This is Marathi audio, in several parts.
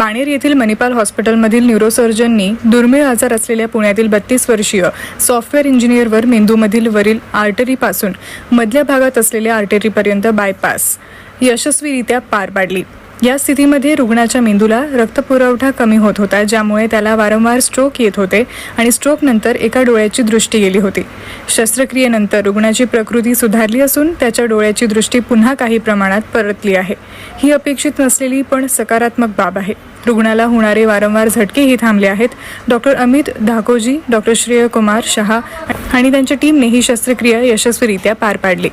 बाणेर येथील मणिपाल हॉस्पिटलमधील न्यूरोसर्जननी दुर्मिळ आजार असलेल्या पुण्यातील बत्तीस वर्षीय सॉफ्टवेअर इंजिनियरवर मेंदूमधील वरील आर्टरीपासून मधल्या भागात असलेल्या आर्टरीपर्यंत बायपास यशस्वीरित्या पार पाडली. या स्थितीमध्ये रुग्णाच्या मेंदूला रक्तपुरवठा कमी होत होता ज्यामुळे त्याला वारंवार स्ट्रोक येत होते आणि स्ट्रोक नंतर एका डोळ्याची दृष्टी गेली होती. शस्त्रक्रियेनंतर रुग्णाची प्रकृती सुधारली असून त्याच्या डोळ्याची दृष्टी पुन्हा काही प्रमाणात परतली आहे. ही अपेक्षित नसलेली पण सकारात्मक बाब आहे. रुग्णाला होणारे वारंवार झटकेही थांबले आहेत. डॉक्टर अमित धाकोजी डॉक्टर श्रेयकुमार शहा आणि त्यांच्या टीमने ही शस्त्रक्रिया यशस्वीरित्या पार पाडली.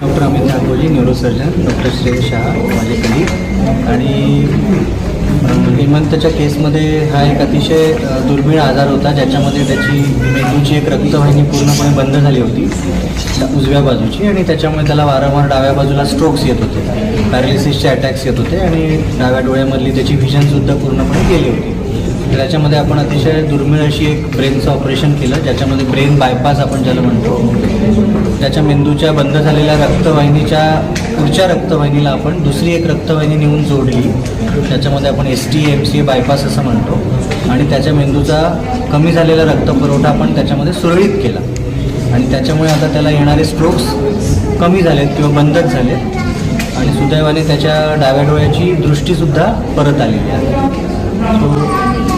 Doctor Amit Nagoji neurosurgeon doctor Shrey Shah माझे कलीग आणि हेमंतच्या केसमध्ये हा एक अतिशय दुर्मिळ आजार होता ज्याच्यामध्ये त्याची मेंदूची एक रक्तवाहिनी पूर्णपणे बंद झाली होती उजव्या बाजूची. आणि त्याच्यामुळे त्याला वारंवार डाव्या बाजूला स्ट्रोक्स येत होते. पॅरालिसिसचे अटॅक्स येत होते. आणि डाव्या डोळ्यामधली त्याची व्हिजनसुद्धा पूर्णपणे गेली होती. त्याच्यामध्ये आपण अतिशय दुर्मिळ अशी एक ब्रेनचं ऑपरेशन केलं ज्याच्यामध्ये ब्रेन बायपास आपण ज्याला म्हणतो. त्याच्या मेंदूच्या बंद झालेल्या रक्तवाहिनीच्या पुढच्या रक्तवाहिनीला आपण दुसरी एक रक्तवाहिनी नेऊन जोडली. त्याच्यामध्ये आपण S T M C bypass असं म्हणतो. आणि त्याच्या मेंदूचा कमी झालेला रक्तपुरवठा आपण त्याच्यामध्ये सुरळीत केला. आणि त्याच्यामुळे आता त्याला येणारे स्ट्रोक्स कमी झालेत किंवा बंदच झालेत. आणि सुदैवाने त्याच्या डाव्या डोळ्याची दृष्टीसुद्धा परत आलेली आहे.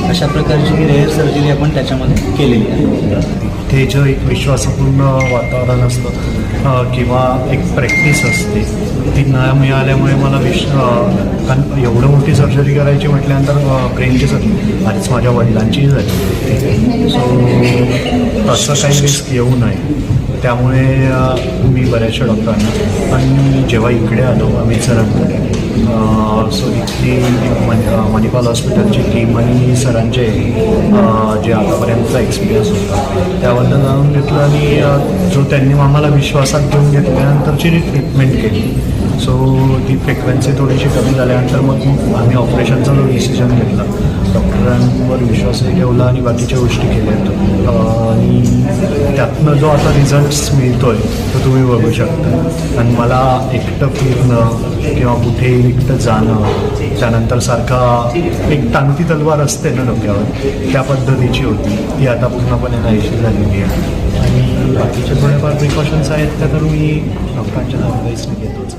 अशा प्रकारची ही रेअर सर्जरी आपण त्याच्यामध्ये केलेली आहे. ते जे एक विश्वासपूर्ण वातावरण असतं किंवा एक प्रॅक्टिस असते ती न मिळाल्यामुळे मला विश कारण एवढं मोठी सर्जरी करायची म्हटल्यानंतर ब्रेनची सर्जरी आधीच माझ्या वडिलांचीही झाली सो तसं काही रिस्क येऊ नये. त्यामुळे मी बऱ्याचशा डॉक्टरांना आणि जेव्हा इकडे आलो अमित सरांकडे सो इथली मन मणिपाल हॉस्पिटलची टीम आणि सरांचे जे आतापर्यंतचा एक्सपिरियन्स होता त्याबद्दल जाणून घेतलं आणि जो त्यांनी आम्हाला विश्वासात घेऊन घेतल्यानंतरची जी ट्रीटमेंट केली. सो ती फ्रिक्वेन्सी थोडीशी कमी झाल्यानंतर मग आम्ही ऑपरेशनचा जो डिसिजन घेतला. डॉक्टरांवर विश्वासही ठेवला आणि बाकीच्या गोष्टी केल्या आणि त्यातनं जो आता रिझल्ट्स मिळतो आहे तो तुम्ही बघू शकता. आणि मला एकटं फिरणं किंवा कुठे एकटं जाणं त्यानंतर सारखा एक टांगती तलवार असते ना डोक्यावर त्या पद्धतीची होती. ती आता पूर्णपणे नाहीशी झालेली आहे. आणि बाकीचे थोडेफार प्रिकॉशन्स आहेत त्या तर मी डॉक्टरांच्या ॲडवाईसने घेतोच.